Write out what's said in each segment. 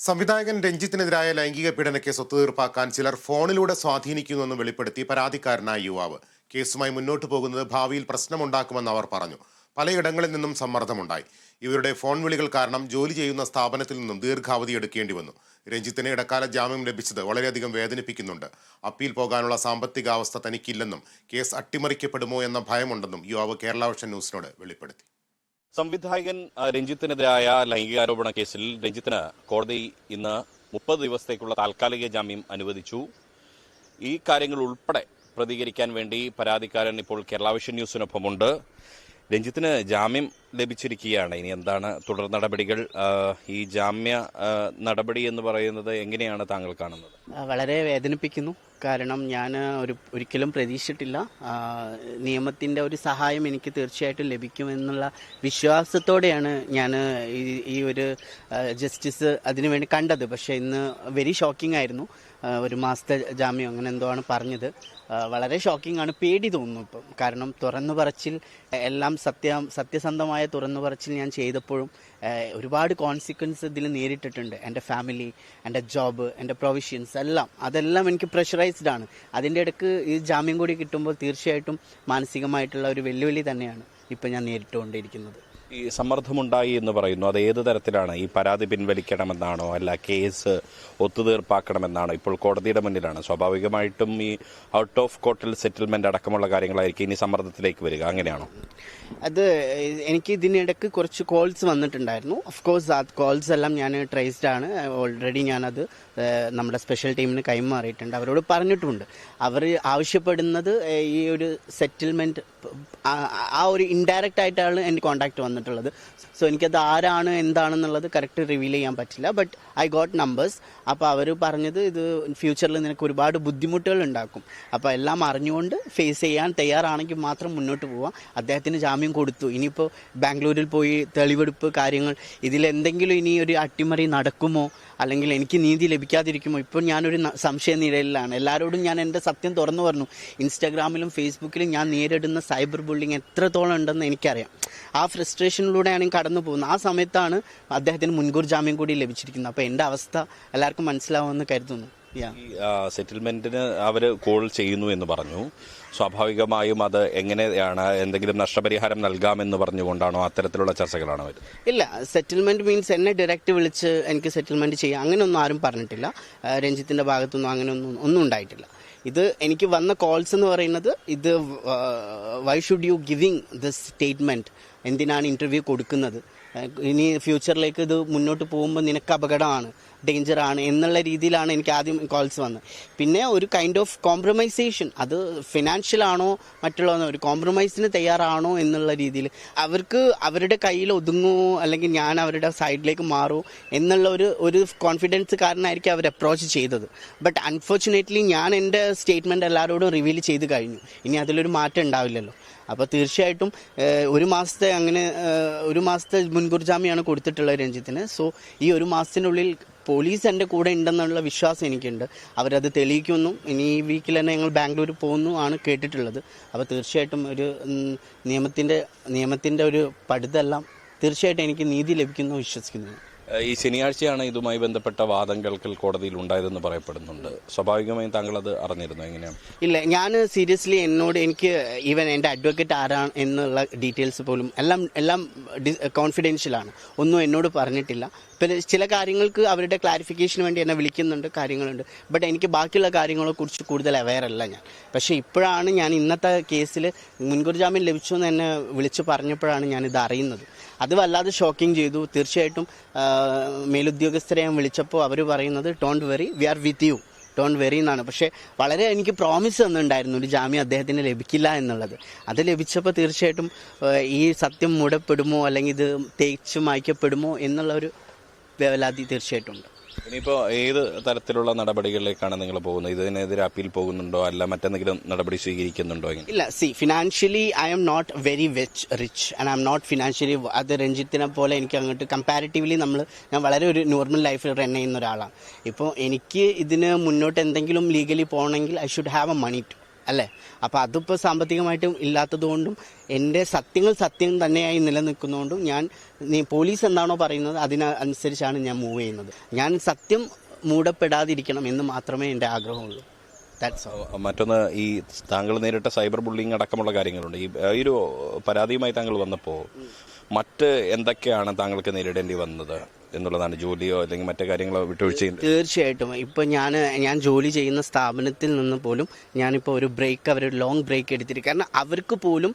സംവിധായകൻ രഞ്ജിത്തിനെതിരായ ലൈംഗിക പീഡന കേസ് ഒത്തുതീർപ്പാക്കാൻ ചിലർ ഫോണിലൂടെ സ്വാധീനിക്കുന്നുവെന്ന് വെളിപ്പെടുത്തി പരാതിക്കാരനായ യുവാവ്. കേസുമായി മുന്നോട്ടു പോകുന്നത് ഭാവിയിൽ പ്രശ്നമുണ്ടാക്കുമെന്ന് അവർ പറഞ്ഞു. പലയിടങ്ങളിൽ നിന്നും സമ്മർദ്ദമുണ്ടായി. ഇവരുടെ ഫോൺ വിളികൾ കാരണം ജോലി ചെയ്യുന്ന സ്ഥാപനത്തിൽ നിന്നും ദീർഘാവധി എടുക്കേണ്ടി വന്നു. രഞ്ജിത്തിന് ഇടക്കാല ജാമ്യം ലഭിച്ചത് വളരെയധികം വേദനിപ്പിക്കുന്നുണ്ട്. അപ്പീൽ പോകാനുള്ള സാമ്പത്തികാവസ്ഥ തനിക്കില്ലെന്നും കേസ് അട്ടിമറിക്കപ്പെടുമോ എന്ന ഭയമുണ്ടെന്നും യുവാവ് കേരള ന്യൂസിനോട് വെളിപ്പെടുത്തി. സംവിധായകൻ രഞ്ജിത്തിനെതിരായ ലൈംഗികാരോപണ കേസിൽ രഞ്ജിത്തിന് കോടതി ഇന്ന് മുപ്പത് ദിവസത്തേക്കുള്ള താൽക്കാലിക ജാമ്യം അനുവദിച്ചു. ഈ കാര്യങ്ങൾ ഉൾപ്പെടെ പ്രതികരിക്കാൻ വേണ്ടി പരാതിക്കാരൻ ഇപ്പോൾ കേരള ന്യൂസിനൊപ്പമുണ്ട്. രഞ്ജിത്തിന് ജാമ്യം ലഭിച്ചിരിക്കുകയാണ്. ഇനി എന്താണ് തുടർ നടപടികൾ? ഈ ജാമ്യ നടപടി എന്ന് പറയുന്നത് എങ്ങനെയാണ് താങ്കൾ കാണുന്നത്? വളരെ വേദനിപ്പിക്കുന്നു. കാരണം ഞാൻ ഒരു ഒരിക്കലും പ്രതീക്ഷിച്ചിട്ടില്ല. നിയമത്തിന്റെ ഒരു സഹായം എനിക്ക് തീർച്ചയായിട്ടും ലഭിക്കുമെന്നുള്ള വിശ്വാസത്തോടെയാണ് ഞാൻ ഈ ഈ ഒരു ജസ്റ്റിസ് അതിനുവേണ്ടി കണ്ടത്. പക്ഷേ ഇന്ന് വെരി ഷോക്കിംഗ് ആയിരുന്നു. ഒരു മാസത്തെ ജാമ്യം അങ്ങനെ എന്തോ ആണ് പറഞ്ഞത്. വളരെ ഷോക്കിംഗ് ആണ്. പേടി തോന്നുന്നു ഇപ്പം. കാരണം തുറന്നു പറച്ചിൽ എല്ലാം സത്യം സത്യസന്ധമായ തുറന്നു പറച്ചിൽ ഞാൻ ചെയ്തപ്പോഴും ഒരുപാട് കോൺസിക്വൻസ് ഇതിൽ നേരിട്ടിട്ടുണ്ട്. എന്റെ ഫാമിലി എന്റെ ജോബ് എന്റെ പ്രൊവിഷ്യൻസ് എല്ലാം. അതെല്ലാം എനിക്ക് പ്രഷറൈസ്ഡ് ആണ്. അതിന്റെ ഇടയ്ക്ക് ഈ ജാമ്യം കൂടി കിട്ടുമ്പോൾ തീർച്ചയായിട്ടും മാനസികമായിട്ടുള്ള ഒരു വെല്ലുവിളി തന്നെയാണ് ഇപ്പം ഞാൻ നേരിട്ടുകൊണ്ടിരിക്കുന്നത്. ഈ സമ്മർദ്ദമുണ്ടായി എന്ന് പറയുന്നു. അത് ഏത് തരത്തിലാണ്? ഈ പരാതി പിൻവലിക്കണമെന്നാണോ? അല്ല കേസ് ഒത്തുതീർപ്പാക്കണമെന്നാണോ? ഇപ്പോൾ കോടതിയുടെ മുന്നിലാണ്. സ്വാഭാവികമായിട്ടും ഈ ഔട്ട് ഓഫ് കോർട്ടിൽ സെറ്റിൽമെന്റ് അടക്കമുള്ള കാര്യങ്ങളായിരിക്കും ഇനി സമ്മർദ്ദത്തിലേക്ക് വരിക. അങ്ങനെയാണോ? അത് എനിക്ക് ഇതിനിടയ്ക്ക് കുറച്ച് കോൾസ് വന്നിട്ടുണ്ടായിരുന്നു. ഓഫ് കോഴ്സ് ആ കോൾസ് എല്ലാം ഞാൻ ട്രേസ്ഡ് ആണ്. ഓൾറെഡി ഞാനത് നമ്മുടെ സ്പെഷ്യൽ ടീമിന് കൈമാറിയിട്ടുണ്ട്. അവരോട് പറഞ്ഞിട്ടുമുണ്ട് അവർ ആവശ്യപ്പെടുന്നത് ഈ ഒരു സെറ്റിൽമെന്റ് ആ ഒരു ഇൻഡയറക്റ്റ് ആയിട്ടാണ് എനിക്ക് കോൺടാക്ട് വന്നിട്ടുള്ളത്. സോ എനിക്കത് ആരാണ് എന്താണെന്നുള്ളത് കറക്റ്റ് റിവീൽ ചെയ്യാൻ പറ്റില്ല. ബട്ട് ഐ ഗോട്ട് നമ്പേഴ്സ് അപ്പോൾ അവർ പറഞ്ഞത് ഇത് ഫ്യൂച്ചറിൽ നിനക്ക് ഒരുപാട് ബുദ്ധിമുട്ടുകൾ ഉണ്ടാക്കും. അപ്പോൾ എല്ലാം അറിഞ്ഞുകൊണ്ട് ഫേസ് ചെയ്യാൻ തയ്യാറാണെങ്കിൽ മാത്രം മുന്നോട്ട് പോവാം. അദ്ദേഹത്തിന് ജാമ്യം കൊടുത്തു. ഇനിയിപ്പോൾ ബാംഗ്ലൂരിൽ പോയി തെളിവെടുപ്പ് കാര്യങ്ങൾ ഇതിലെന്തെങ്കിലും ഇനി ഒരു അട്ടിമറി നടക്കുമോ? അല്ലെങ്കിൽ എനിക്ക് നീതി ലഭിക്കാതിരിക്കുമോ? ഇപ്പോൾ ഞാനൊരു സംശയ നിഴലിലാണ്. എല്ലാവരോടും ഞാൻ എന്റെ സത്യം തുറന്നു പറഞ്ഞു. ഇൻസ്റ്റാഗ്രാമിലും ഫേസ്ബുക്കിലും ഞാൻ നേരിടുന്ന സൈബർ ബുള്ളിങ് എത്രത്തോളം ഉണ്ടെന്ന് എനിക്കറിയാം. ആ ഫ്രസ്ട്രേഷനിലൂടെയാണ് കടന്നു പോകുന്നത്. ആ സമയത്താണ് അദ്ദേഹത്തിന് മുൻകൂർ ജാമ്യം കൂടി ലഭിച്ചിരിക്കുന്നത്. അപ്പോൾ എന്റെ അവസ്ഥ എല്ലാവർക്കും മനസ്സിലാവുമെന്ന് കരുതുന്നു. ഈ സെറ്റിൽമെന്റിന് അവർ കോൾ ചെയ്യുന്നു എന്ന് പറഞ്ഞു. സ്വാഭാവികമായും അത് എങ്ങനെയാണ് എന്തെങ്കിലും നഷ്ടപരിഹാരം നൽകാമെന്ന് പറഞ്ഞുകൊണ്ടാണോ അത്തരത്തിലുള്ള ചർച്ചകളാണ് അവർ ഇല്ല സെറ്റിൽമെന്റ് മീൻസ് എന്നെ ഡയറക്റ്റ് വിളിച്ച് എനിക്ക് സെറ്റിൽമെന്റ് ചെയ്യാം. അങ്ങനെയൊന്നും ആരും പറഞ്ഞിട്ടില്ല. രഞ്ജിത്തിന്റെ ഭാഗത്തൊന്നും അങ്ങനെയൊന്നും ഒന്നും ഉണ്ടായിട്ടില്ല. ഇത് എനിക്ക് വന്ന കോൾസ് എന്ന് പറയുന്നത് ഇത് why should you giving the statement എന്തിനാണ് ഇന്റർവ്യൂ കൊടുക്കുന്നത്? ഇനി ഫ്യൂച്ചറിലേക്ക് ഇത് മുന്നോട്ട് പോകുമ്പോൾ നിനക്ക് അപകടമാണ് ഡേഞ്ചർ ആണ് എന്നുള്ള രീതിയിലാണ് എനിക്ക് ആദ്യം കോൾസ് വന്നത്. പിന്നെ ഒരു കൈൻഡ് ഓഫ് കോംപ്രമൈസേഷൻ അത് ഫിനാൻഷ്യൽ ആണോ മറ്റുള്ള ഒരു കോംപ്രമൈസിന് തയ്യാറാണോ എന്നുള്ള രീതിയിൽ അവർക്ക് അവരുടെ കയ്യിൽ ഒതുങ്ങുമോ അല്ലെങ്കിൽ ഞാൻ അവരുടെ സൈഡിലേക്ക് മാറുമോ എന്നുള്ള ഒരു ഒരു കോൺഫിഡൻസ് കാരണമായിരിക്കും അവർ അപ്രോച്ച് ചെയ്തത്. ബട്ട് അൺഫോർച്ചുനേറ്റ്ലി ഞാൻ എന്റെ സ്റ്റേറ്റ്മെന്റ് എല്ലാവരോടും റിവീൽ ചെയ്ത് കഴിഞ്ഞു. ഇനി അതിലൊരു മാറ്റം ഉണ്ടാവില്ലല്ലോ. അപ്പോൾ തീർച്ചയായിട്ടും ഒരു മാസത്തെ അങ്ങനെ ഒരു മാസത്തെ മുൻകൂർ ജാമ്യമാണ് കൊടുത്തിട്ടുള്ളത് രഞ്ജിത്തിന്. സോ ഈ ഒരു മാസത്തിനുള്ളിൽ പോലീസ് എന്റെ കൂടെ ഉണ്ടെന്നുള്ള വിശ്വാസം എനിക്കുണ്ട്. അവരത് തെളിയിക്കുന്നു. ഇനി ഈ വീക്കിൽ തന്നെ ഞങ്ങൾ ബാംഗ്ലൂർ പോകുന്നു ആണ് കേട്ടിട്ടുള്ളത്. അപ്പോൾ തീർച്ചയായിട്ടും ഒരു നിയമത്തിന്റെ നിയമത്തിന്റെ ഒരു പടുതെല്ലാം തീർച്ചയായിട്ടും എനിക്ക് നീതി ലഭിക്കുന്നു വിശ്വസിക്കുന്നു ഈ ശനിയാഴ്ചയാണ് ഇതുമായി ബന്ധപ്പെട്ട വാദം കേൾക്കൽ കോടതിയിൽ ഉണ്ടായതെന്ന് പറയപ്പെടുന്നുണ്ട്. സ്വാഭാവികമായും താങ്കൾ അത് അറിഞ്ഞിരുന്നു? എങ്ങനെയാണ്? ഇല്ല ഞാൻ സീരിയസ്ലി എന്നോട് എനിക്ക് ഈവൻ എന്റെ അഡ്വക്കേറ്റ് ആരാണ് എന്നുള്ള ഡീറ്റെയിൽസ് പോലും എല്ലാം എല്ലാം കോൺഫിഡൻഷ്യലാണ് ഒന്നും എന്നോട് പറഞ്ഞിട്ടില്ല. പിന്നെ ചില കാര്യങ്ങൾക്ക് അവരുടെ ക്ലാരിഫിക്കേഷന് വേണ്ടി എന്നെ വിളിക്കുന്നുണ്ട് കാര്യങ്ങളുണ്ട്. ബട്ട് എനിക്ക് ബാക്കിയുള്ള കാര്യങ്ങളെ കുറിച്ച് കൂടുതൽ അവെയർ അല്ല ഞാൻ. പക്ഷേ ഇപ്പോഴാണ് ഞാൻ ഇന്നത്തെ കേസിൽ മുൻകൂർ ജാമ്യം ലഭിച്ചു എന്ന് എന്നെ വിളിച്ചു പറഞ്ഞപ്പോഴാണ് ഞാനിത് അറിയുന്നത്. അത് വല്ലാതെ ഷോക്കിംഗ് ചെയ്തു. തീർച്ചയായിട്ടും മേലുദ്യോഗസ്ഥരെ ഞാൻ വിളിച്ചപ്പോൾ അവർ പറയുന്നത് don't worry we are with you don't worry എന്നാണ്. പക്ഷേ വളരെ എനിക്ക് പ്രോമിസ് തന്നിട്ടുണ്ടായിരുന്നു ഒരു ജാമ്യം അദ്ദേഹത്തിന് ലഭിക്കില്ല എന്നുള്ളത്. അത് ലഭിച്ചപ്പോൾ തീർച്ചയായിട്ടും ഈ സത്യം മൂടപ്പെടുമോ അല്ലെങ്കിൽ ഇത് തേച്ച് മായ്ക്കപ്പെടുമോ എന്നുള്ള ഒരു വേവലാതി തീർച്ചയായിട്ടും ഉണ്ട്. ഇനിയിപ്പോൾ ഏത് തരത്തിലുള്ള നടപടികളിലേക്കാണ് നിങ്ങൾ പോകുന്നത്? ഇതിനെതിരെ അപ്പീൽ പോകുന്നുണ്ടോ? അല്ല മറ്റെന്തെങ്കിലും നടപടി സ്വീകരിക്കുന്നുണ്ടോ ഇല്ല see financially I am not very വെച്ച് rich and I am not financially അത് രഞ്ജിത്തിനെ പോലെ എനിക്ക് അങ്ങോട്ട് കമ്പാരിറ്റീവ്ലി നമ്മൾ ഞാൻ വളരെ ഒരു നോർമൽ ലൈഫിൽ റൺ ചെയ്യുന്ന ഒരാളാണ്. ഇപ്പോൾ എനിക്ക് ഇതിന് മുന്നോട്ട് എന്തെങ്കിലും ലീഗലി പോകണമെങ്കിൽ I should have a money to അല്ലേ? അപ്പോൾ അതിപ്പോ സാമ്പത്തികമായിട്ടും ഇല്ലാത്തതുകൊണ്ടും എന്റെ സത്യങ്ങൾ സത്യം തന്നെയായി നിലനിൽക്കുന്നതുകൊണ്ടും ഞാൻ പോലീസ് എന്താണോ പറയുന്നത് അതിനനുസരിച്ചാണ് ഞാൻ മൂവ് ചെയ്യുന്നത്. ഞാൻ സത്യം മൂടപ്പെടാതിരിക്കണം എന്ന് മാത്രമേ എന്റെ ആഗ്രഹമുള്ളൂ. മറ്റൊന്ന് ഈ താങ്കൾ നേരിട്ട സൈബർ ബുള്ളിങ് അടക്കമുള്ള കാര്യങ്ങളുണ്ട്. ഈ ഈ ഒരു പരാതിയുമായി താങ്കൾ വന്നപ്പോൾ മറ്റ് എന്തൊക്കെയാണ് താങ്കൾക്ക് നേരിടേണ്ടി വന്നത്? എന്നുള്ളതാണ് ജോലിയോ അല്ലെങ്കിൽ മറ്റു കാര്യങ്ങളോ വിട്ടുവീഴ്ച തീർച്ചയായിട്ടും. ഇപ്പോൾ ഞാൻ ഞാൻ ജോലി ചെയ്യുന്ന സ്ഥാപനത്തിൽ നിന്ന് പോലും ഞാനിപ്പോൾ ഒരു ബ്രേക്ക് അവർ ലോങ് ബ്രേക്ക് എടുത്തിരിക്കും കാരണം അവർക്ക് പോലും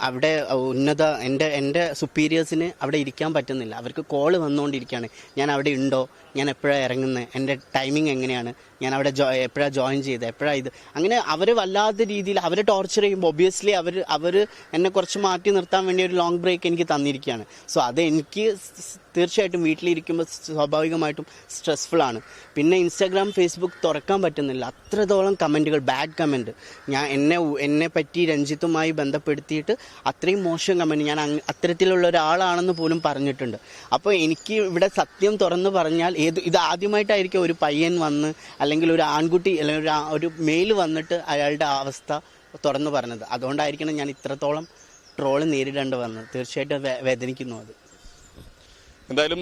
അവിടെ ഉന്നത എന്റെ എന്റെ സുപ്പീരിയേഴ്സിന് അവിടെ ഇരിക്കാൻ പറ്റുന്നില്ല. അവർക്ക് കോൾ വന്നുകൊണ്ടിരിക്കുകയാണ്. ഞാൻ അവിടെ ഉണ്ടോ? ഞാൻ എപ്പോഴാണ് ഇറങ്ങുന്നത് എന്റെ ടൈമിംഗ് എങ്ങനെയാണ്? ഞാൻ അവിടെ ജോ എപ്പോഴാണ് ജോയിൻ ചെയ്തത് എപ്പോഴാണ് ഇത്? അങ്ങനെ അവർ വല്ലാത്ത രീതിയിൽ അവരെ ടോർച്ചർ ചെയ്യുമ്പോൾ ഒബിയസ്ലി അവർ അവർ എന്നെ കുറച്ച് മാറ്റി നിർത്താൻ വേണ്ടി ഒരു ലോങ് ബ്രേക്ക് എനിക്ക് തന്നിരിക്കുകയാണ്. സോ അത് എനിക്ക് തീർച്ചയായിട്ടും വീട്ടിലിരിക്കുമ്പോൾ സ്വാഭാവികമായിട്ടും സ്ട്രെസ്ഫുൾ ആണ്. പിന്നെ ഇൻസ്റ്റാഗ്രാം ഫേസ്ബുക്ക് തുറക്കാൻ പറ്റുന്നില്ല. അത്രത്തോളം കമന്റുകൾ ബാഡ് കമന്റ് ഞാൻ എന്നെ എന്നെ പറ്റി രഞ്ജിത്തുമായി ബന്ധപ്പെടുത്തിയിട്ട് അത്രയും മോശം കമന്റ് ഞാൻ അത്തരത്തിലുള്ള ഒരാളാണെന്ന് പോലും പറഞ്ഞിട്ടുണ്ട്. അപ്പോൾ എനിക്ക് ഇവിടെ സത്യം തുറന്ന് പറഞ്ഞാൽ ഏത് ഇത് ആദ്യമായിട്ടായിരിക്കും ഒരു പയ്യൻ വന്ന് അല്ലെങ്കിൽ ഒരു ആൺകുട്ടി അല്ലെങ്കിൽ ഒരു ഒരു മെയിൽ വന്നിട്ട് അയാളുടെ അവസ്ഥ തുറന്ന് പറഞ്ഞത്. അതുകൊണ്ടായിരിക്കണം ഞാൻ ഇത്രത്തോളം ട്രോൾ നേരിടേണ്ടി വന്നത്. തീർച്ചയായിട്ടും വേദനിക്കുന്നു അത്. എന്തായാലും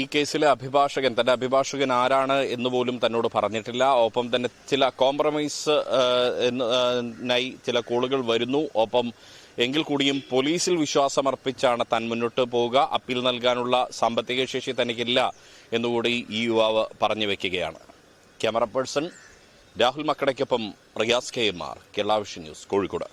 ഈ കേസിലെ അഭിഭാഷകൻ തന്റെ അഭിഭാഷകൻ ആരാണ് എന്ന് പോലും തന്നോട് പറഞ്ഞിട്ടില്ല. ഒപ്പം തന്നെ ചില കോംപ്രമൈസ് നായി ചില കോളുകൾ വരുന്നു. ഒപ്പം എങ്കിൽ കൂടിയും പോലീസിൽ വിശ്വാസമർപ്പിച്ചാണ് താൻ മുന്നോട്ട് പോവുക. അപ്പീൽ നൽകാനുള്ള സാമ്പത്തിക ശേഷി തനിക്കില്ല എന്നുകൂടി ഈ യുവാവ് പറഞ്ഞു വെക്കുകയാണ്. Camera person Rahul മക്കടയ്ക്കൊപ്പം Riyas K M R Kerala Vision News Kozhikode.